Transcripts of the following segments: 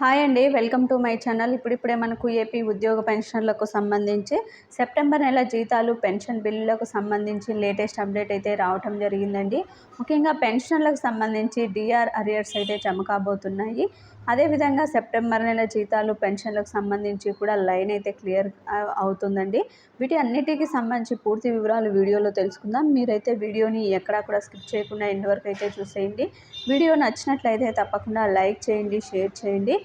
Hi అండి welcome to my channel. ఇప్పుడిప్పుడే మనకు ఏపీ ఉద్యోగ పెన్షన్లకు సంబంధించి సెప్టెంబర్ నెల జీతాలు పెన్షన్ బిల్లులకు సంబంధించి లేటెస్ట్ అప్డేట్ అయితే రావటం జరిగిందండి. ముఖ్యంగా పెన్షన్లకు సంబంధించి డిఆర్ అరియర్స్ అయితే జమ కాబోతున్నాయి. అదేవిధంగా సెప్టెంబర్ నెల జీతాలు పెన్షన్లకు సంబంధించి కూడా లైన్ అయితే క్లియర్ అవుతుందండి. వీటి అన్నిటికీ సంబంధించి పూర్తి వివరాలు వీడియోలో తెలుసుకుందాం. మీరైతే వీడియోని ఎక్కడా కూడా స్కిప్ చేయకుండా ఎండ్ వరకు అయితే చూసేయండి. వీడియో నచ్చినట్లయితే తప్పకుండా లైక్ చేయండి షేర్ చేయండి.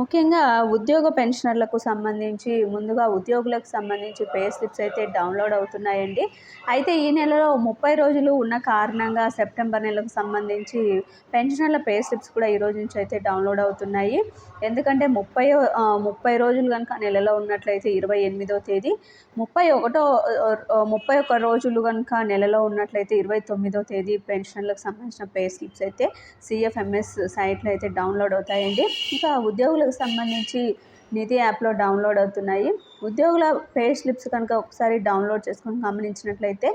ముఖ్యంగా ఉద్యోగ పెన్షనర్లకు సంబంధించి ముందుగా ఉద్యోగులకు సంబంధించి పే స్లిప్స్ అయితే డౌన్లోడ్ అవుతున్నాయండి. అయితే ఈ నెలలో ముప్పై రోజులు ఉన్న కారణంగా సెప్టెంబర్ నెలకు సంబంధించి పెన్షనర్ల పే స్లిప్స్ కూడా ఈ రోజు నుంచి అయితే డౌన్లోడ్ అవుతున్నాయి. ఎందుకంటే ముప్పై ముప్పై రోజులు కనుక నెలలో ఉన్నట్లయితే ఇరవై ఎనిమిదో తేదీ ముప్పై ఒకటో ముప్పై ఒక్క రోజులు కనుక నెలలో ఉన్నట్లయితే ఇరవై తొమ్మిదో తేదీ పెన్షన్లకు సంబంధించిన పే స్లిప్స్ అయితే సిఎఫ్ఎంఎస్ సైట్లో అయితే డౌన్లోడ్ అవుతాయండి. ఇంకా ఉద్యోగులకు సంబంధించి నిధి యాప్లో డౌన్లోడ్ అవుతున్నాయి. ఉద్యోగుల పే స్లిప్స్ కనుక ఒకసారి డౌన్లోడ్ చేసుకొని గమనించినట్లయితే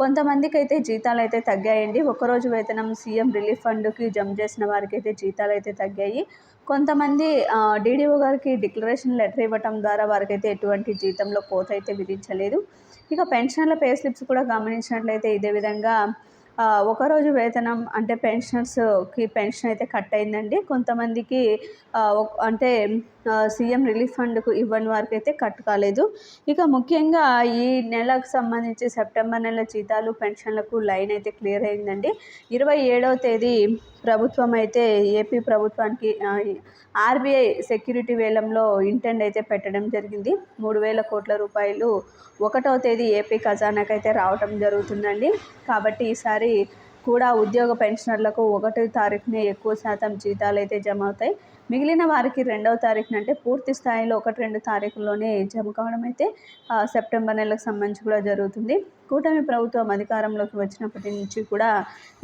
కొంతమందికి అయితే జీతాలు అయితే తగ్గాయండి ఒకరోజు వేతనం సీఎం రిలీఫ్ ఫండ్కి జమ చేసిన వారికి అయితే జీతాలు అయితే తగ్గాయి. కొంతమంది డీడీఓ గారికి డిక్లరేషన్ లెటర్ ఇవ్వటం ద్వారా వారికైతే ఎటువంటి జీతంలో కోత అయితే విధించలేదు. ఇక పెన్షన్ల పే స్లిప్స్ కూడా గమనించినట్లయితే ఇదే విధంగా ఒకరోజు వేతనం అంటే పెన్షనర్స్కి పెన్షన్ అయితే కట్ అయిందండి. కొంతమందికి అంటే సీఎం రిలీఫ్ ఫండ్కు ఇవ్వని వారికి అయితే కట్ కాలేదు. ఇక ముఖ్యంగా ఈ నెలకు సంబంధించి సెప్టెంబర్ నెల జీతాలు పెన్షన్లకు లైన్ అయితే క్లియర్ అయిందండి. ఇరవై ఏడవ తేదీ ప్రభుత్వం అయితే ఏపీ ప్రభుత్వానికి ఆర్బీఐ సెక్యూరిటీ వేలంలో ఇంటెండ్ అయితే పెట్టడం జరిగింది. మూడు వేల కోట్ల రూపాయలు ఒకటవ తేదీ ఏపీ ఖజానాకైతే రావటం జరుగుతుందండి. కాబట్టి ఈసారి కూడా ఉద్యోగ పెన్షనర్లకు ఒకటో తారీఖునే ఎక్కువ శాతం జీతాలు అయితే జమ అవుతాయి. మిగిలిన వారికి రెండవ తారీఖున అంటే పూర్తి స్థాయిలో ఒకటి రెండు తారీఖుల్లోనే జమ కావడం అయితే సెప్టెంబర్ నెలకు సంబంధించి కూడా జరుగుతుంది. కూటమి ప్రభుత్వం అధికారంలోకి వచ్చినప్పటి నుంచి కూడా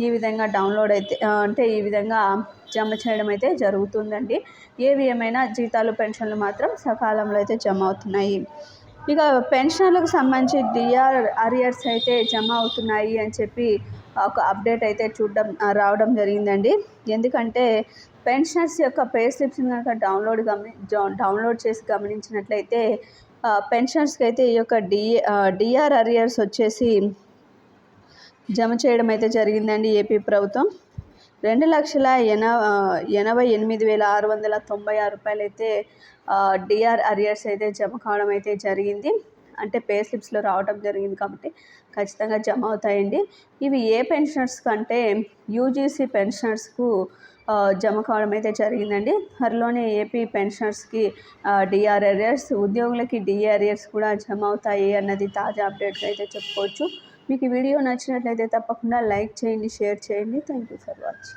ఈ విధంగా డౌన్లోడ్ అయితే అంటే ఈ విధంగా జమ చేయడం అయితే జరుగుతుందండి. ఏవి ఏమైనా జీతాలు పెన్షన్లు మాత్రం సకాలంలో అయితే జమ అవుతున్నాయి. ఇక పెన్షన్లకు సంబంధించి డిఆర్ అరియర్స్ అయితే జమ అవుతున్నాయి అని చెప్పి ఒక అప్డేట్ అయితే చూడడం రావడం జరిగిందండి. ఎందుకంటే పెన్షనర్స్ యొక్క పే స్లిప్స్ని కనుక డౌన్లోడ్ గమని డౌన్లోడ్ చేసి గమనించినట్లయితే పెన్షనర్స్కి అయితే ఈ యొక్క డి డిఆర్ అరియర్స్ వచ్చేసి జమ చేయడం అయితే జరిగిందండి ఏపీ ప్రభుత్వం. రెండు లక్షల ఎన ఎనభై ఎనిమిది వేల ఆరు వందల తొంభై ఆరు రూపాయలు అయితే డిఆర్ అరియర్స్ అయితే జమ కావడం అయితే జరిగింది. అంటే పే స్లిప్స్లో రావడం జరిగింది కాబట్టి ఖచ్చితంగా జమ అవుతాయండి. ఇవి ఏ పెన్షనర్స్ కంటే యూజీసీ పెన్షనర్స్కు జమ కావడం అయితే జరిగిందండి. త్వరలోనే ఏపీ పెన్షనర్స్కి డిఆర్ఎర్ఎస్ ఉద్యోగులకి డిఆర్ఎస్ కూడా జమ అవుతాయి అన్నది తాజా అప్డేట్ అయితే చెప్పుకోవచ్చు. మీకు వీడియో నచ్చినట్లయితే తప్పకుండా లైక్ చేయండి షేర్ చేయండి. Thank you for watching